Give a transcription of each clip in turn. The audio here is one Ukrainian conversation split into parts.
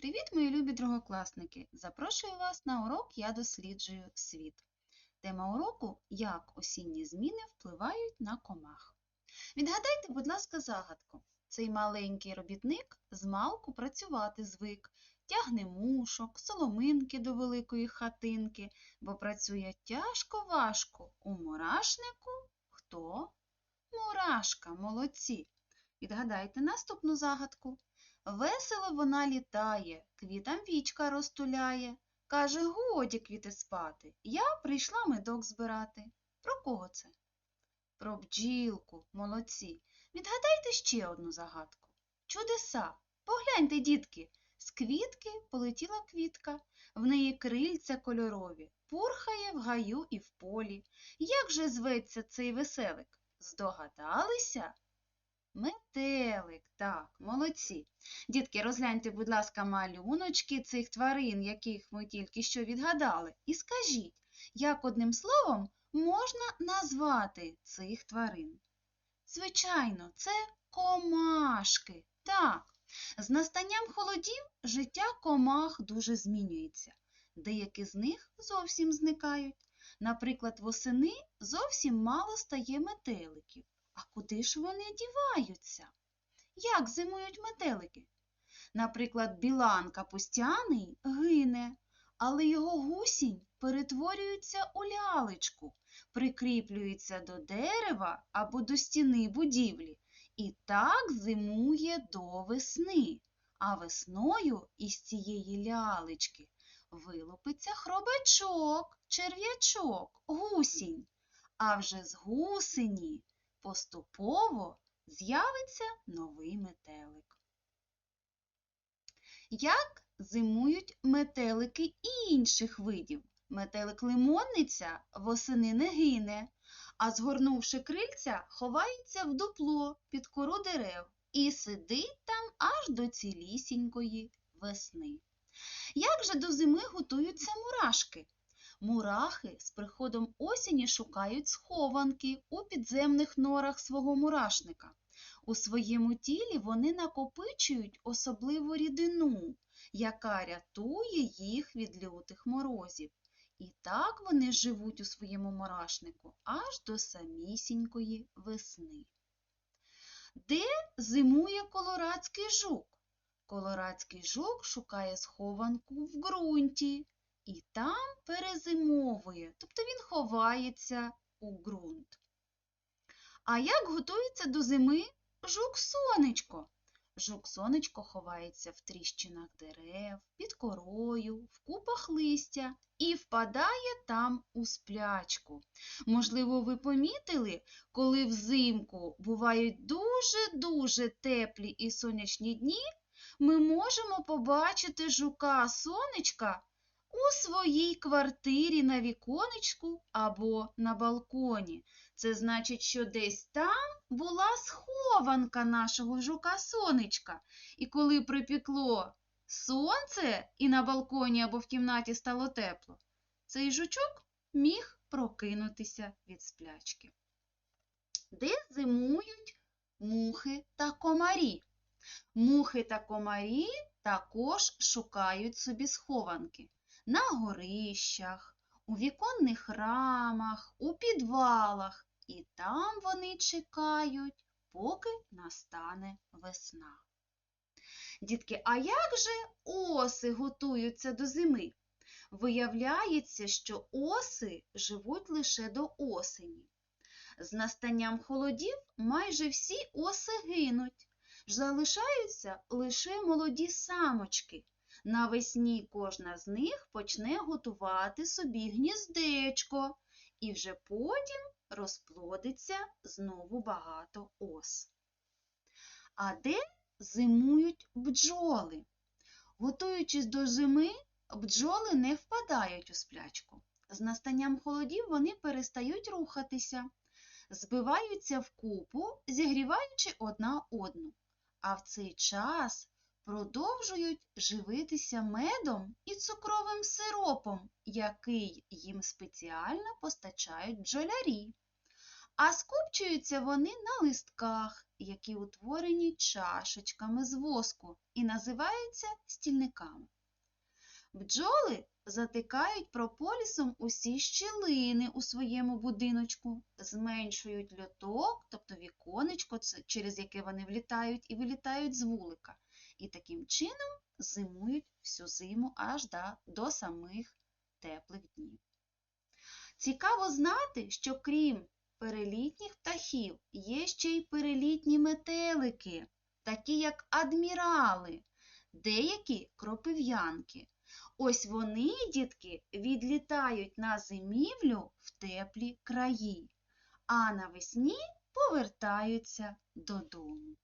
Привіт, мої любі другокласники! Запрошую вас на урок Я досліджую світ. Тема уроку Як осінні зміни впливають на комах. Відгадайте, будь ласка, загадку. Цей маленький робітник змалку працювати звик, тягне мушок, соломинки до великої хатинки, бо працює тяжко важко. У мурашнику хто? Мурашка, молодці. Відгадайте наступну загадку. Весело вона літає, квітам вічка розтуляє. Каже, годі квіти спати, я прийшла медок збирати. Про кого це? Про бджілку, молодці. Відгадайте ще одну загадку. Чудеса. Погляньте, дітки, з квітки полетіла квітка, в неї крильця кольорові, пурхає в гаю і в полі. Як же зветься цей веселик? Здогадалися? Метелик, так, молодці. Дітки, розгляньте, будь ласка, малюночки цих тварин, яких ми тільки що відгадали, і скажіть, як одним словом можна назвати цих тварин? Звичайно, це комашки. Так, з настанням холодів життя комах дуже змінюється. Деякі з них зовсім зникають. Наприклад, восени зовсім мало стає метеликів. А куди ж вони діваються? Як зимують метелики? Наприклад, білан капустяний гине, але його гусінь перетворюється у лялечку, прикріплюється до дерева або до стіни будівлі і так зимує до весни. А весною із цієї лялечки вилупиться хробачок, черв'ячок, гусінь. А вже з гусені поступово з'явиться новий метелик. Як зимують метелики інших видів? Метелик лимонниця восени не гине, а згорнувши крильця, ховається в дупло під кору дерев і сидить там аж до цілісінької весни. Як же до зими готуються мурашки? Мурахи з приходом осені шукають схованки у підземних норах свого мурашника. У своєму тілі вони накопичують особливу рідину, яка рятує їх від лютих морозів. І так вони живуть у своєму мурашнику аж до самісінької весни. Де зимує колорадський жук? Колорадський жук шукає схованку в ґрунті і там перезимовує, тобто він ховається у ґрунт. А як готується до зими жук-сонечко? Жук-сонечко ховається в тріщинах дерев, під корою, в купах листя і впадає там у сплячку. Можливо, ви помітили, коли взимку бувають дуже-дуже теплі і сонячні дні, ми можемо побачити жука-сонечка у своїй квартирі на віконечку або на балконі. Це значить, що десь там була схованка нашого жука-сонечка. І коли припікло сонце і на балконі або в кімнаті стало тепло, цей жучок міг прокинутися від сплячки. Де зимують мухи та комарі? Мухи та комарі також шукають собі схованки на горищах, у віконних рамах, у підвалах, і там вони чекають, поки настане весна. Дітки, а як же оси готуються до зими? Виявляється, що оси живуть лише до осені. З настанням холодів майже всі оси гинуть, залишаються лише молоді самочки. Навесні кожна з них почне готувати собі гніздечко, і вже потім розплодиться знову багато ос. А де зимують бджоли? Готуючись до зими, бджоли не впадають у сплячку. З настанням холодів вони перестають рухатися, збиваються в купу, зігріваючи одна одну. А в цей час продовжують живитися медом і цукровим сиропом, який їм спеціально постачають бджолярі. а скупчуються вони на листках, які утворені чашечками з воску і називаються стільниками. Бджоли затикають прополісом усі щілини у своєму будиночку, зменшують льоток, тобто віконечко, через яке вони влітають і вилітають з вулика, і таким чином зимують всю зиму аж до, самих теплих днів. Цікаво знати, що крім перелітніх птахів є ще й перелітні метелики, такі як адмірали, деякі кропив'янки. Ось вони, дітки, відлітають на зимівлю в теплі краї, а навесні повертаються додому.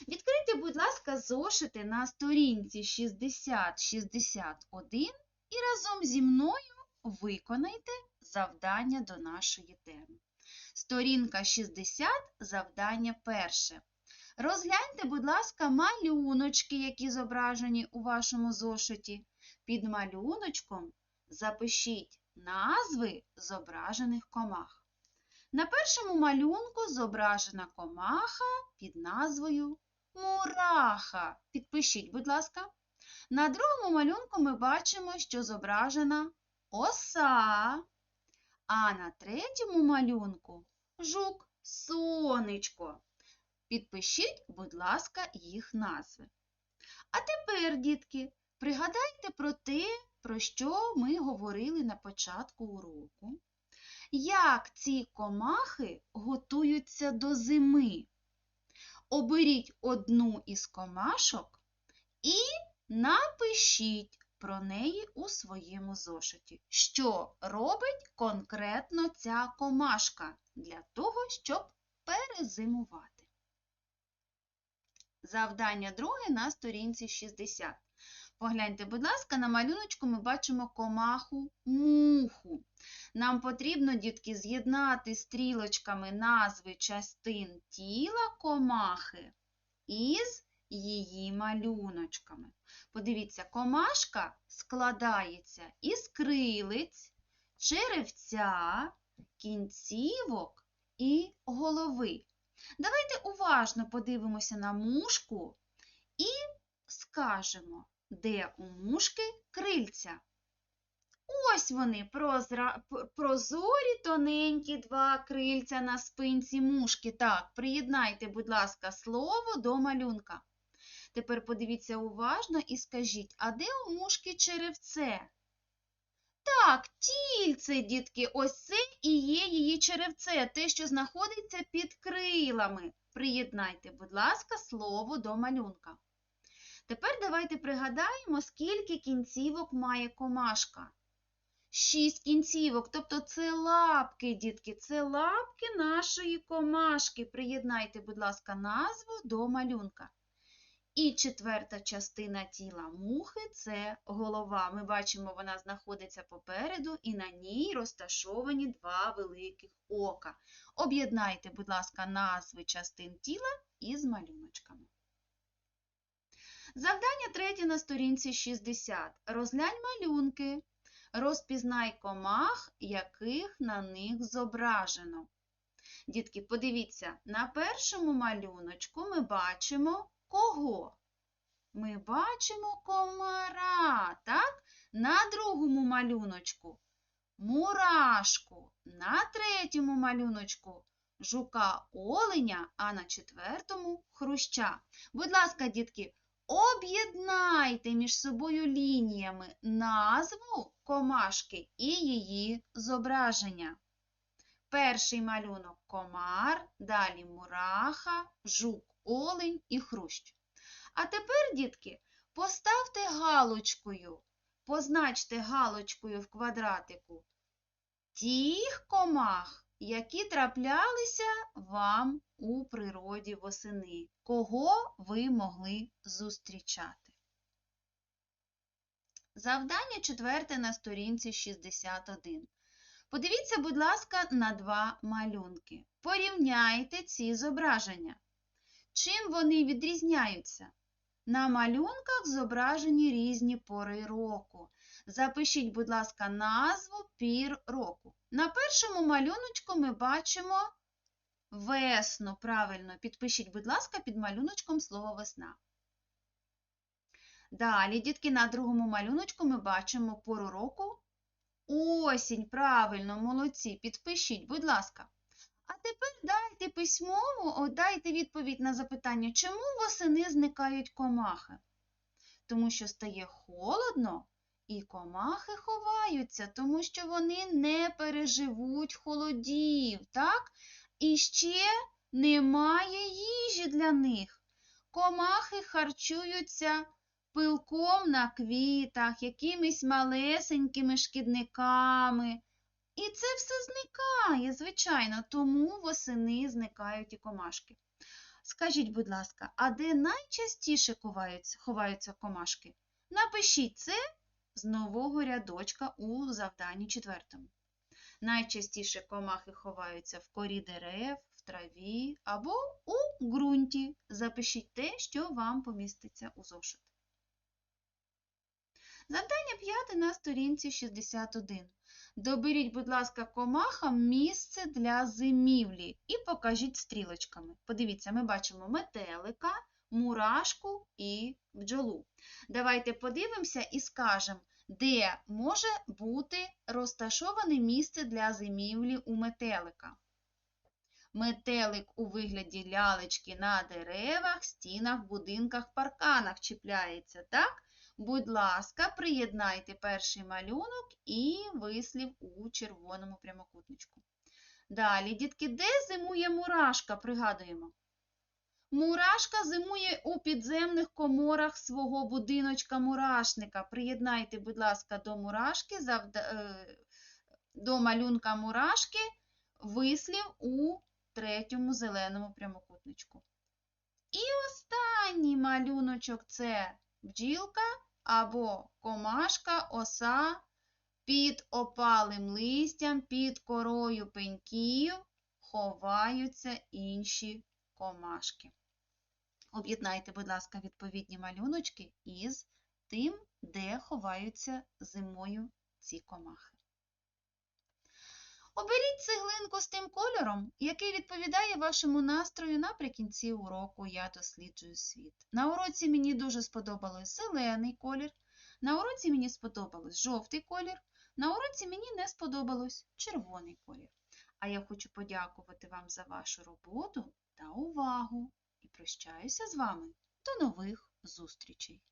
Відкрийте, будь ласка, зошити на сторінці 60-61 і разом зі мною виконайте завдання до нашої теми. Сторінка 60, завдання перше. Розгляньте, будь ласка, малюночки, які зображені у вашому зошиті. Під малюночком запишіть назви зображених комах. На першому малюнку зображена комаха під назвою Мураха. Підпишіть, будь ласка. На другому малюнку ми бачимо, що зображена оса. А на третьому малюнку жук сонечко. Підпишіть, будь ласка, їх назви. А тепер, дітки, пригадайте про те, про що ми говорили на початку уроку. Як ці комахи готуються до зими? Оберіть одну із комашок і напишіть про неї у своєму зошиті. Що робить конкретно ця комашка для того, щоб перезимувати? Завдання друге на сторінці 60. Погляньте, будь ласка, на малюночку ми бачимо комаху муху. Нам потрібно, дітки, з'єднати стрілочками назви частин тіла комахи із її малюночками. Подивіться, комашка складається із крилиць, черевця, кінцівок і голови. Давайте уважно подивимося на мушку і скажемо, де у мушки крильця. Ось вони, прозра... прозорі, тоненькі два крильця на спинці мушки. Так, приєднайте, будь ласка, слово до малюнка. Тепер подивіться уважно і скажіть, а де у мушки черевце? Так, тільце, дітки, ось це і є її черевце, те, що знаходиться під крилами. Приєднайте, будь ласка, слово до малюнка. Тепер давайте пригадаємо, скільки кінцівок має комашка. Шість кінцівок, тобто це лапки, дітки, це лапки нашої комашки. Приєднайте, будь ласка, назву до малюнка. І четверта частина тіла мухи це голова. Ми бачимо, вона знаходиться попереду, і на ній розташовані два великих ока. Об'єднайте, будь ласка, назви частин тіла із малюночками. Завдання третє на сторінці 60. Розглянь малюнки. Розпізнай комах, яких на них зображено. Дітки, подивіться, на першому малюночку ми бачимо кого? Ми бачимо комара, так? На другому малюночку мурашку, на третьому малюночку жука оленя, а на четвертому хруща. Будь ласка, дітки, об'єднайте між собою лініями назву комашки і її зображення. Перший малюнок комар, далі мураха, жук, олень і хрущ. А тепер, дітки, поставте галочкою, позначте галочкою в квадратику тих комах, які траплялися вам у природі восени, кого ви могли зустрічати. Завдання четверте на сторінці 61. Подивіться, будь ласка, на два малюнки. Порівняйте ці зображення. Чим вони відрізняються? На малюнках зображені різні пори року. Запишіть, будь ласка, назву пір року. На першому малюночку ми бачимо весну. Правильно, підпишіть, будь ласка, під малюночком слово весна. Далі, дітки, на другому малюночку ми бачимо пору року осінь. Правильно, молодці. Підпишіть, будь ласка. А тепер дайте письмово, о, дайте відповідь на запитання, чому восени зникають комахи? Тому що стає холодно, і комахи ховаються, тому що вони не переживуть холодів, так? І ще немає їжі для них. Комахи харчуються пилком на квітах, якимись малесенькими шкідниками. І це все зникає, звичайно, тому восени зникають і комашки. Скажіть, будь ласка, а де найчастіше ховаються, ховаються комашки? Напишіть це з нового рядочка у завданні четвертому. Найчастіше комахи ховаються в корі дерев, в траві або у ґрунті. Запишіть те, що вам поміститься у зошит. Завдання п'яте на сторінці 61. Доберіть, будь ласка, комахам місце для зимівлі і покажіть стрілочками. Подивіться, ми бачимо метелика, мурашку і бджолу. Давайте подивимося і скажемо, де може бути розташоване місце для зимівлі у метелика. Метелик у вигляді лялечки на деревах, стінах, будинках, парканах чіпляється, так? Будь ласка, приєднайте перший малюнок і вислів у червоному прямокутничку. Далі, дітки, де зимує мурашка? Пригадуємо. Мурашка зимує у підземних коморах свого будиночка-мурашника. Приєднайте, будь ласка, до мурашки, е, до малюнка мурашки вислів у третьому зеленому прямокутничку. І останній малюночок це бджілка або комашка, оса під опалим листям, під корою пеньків ховаються інші комашки. Об'єднайте, будь ласка, відповідні малюночки із тим, де ховаються зимою ці комахи. Оберіть цеглинку з тим кольором, який відповідає вашому настрою наприкінці уроку Я досліджую світ. На уроці мені дуже сподобалось зелений колір, на уроці мені сподобалось жовтий колір, на уроці мені не сподобалось червоний колір. А я хочу подякувати вам за вашу роботу та увагу прощаюся з вами. До нових зустрічей!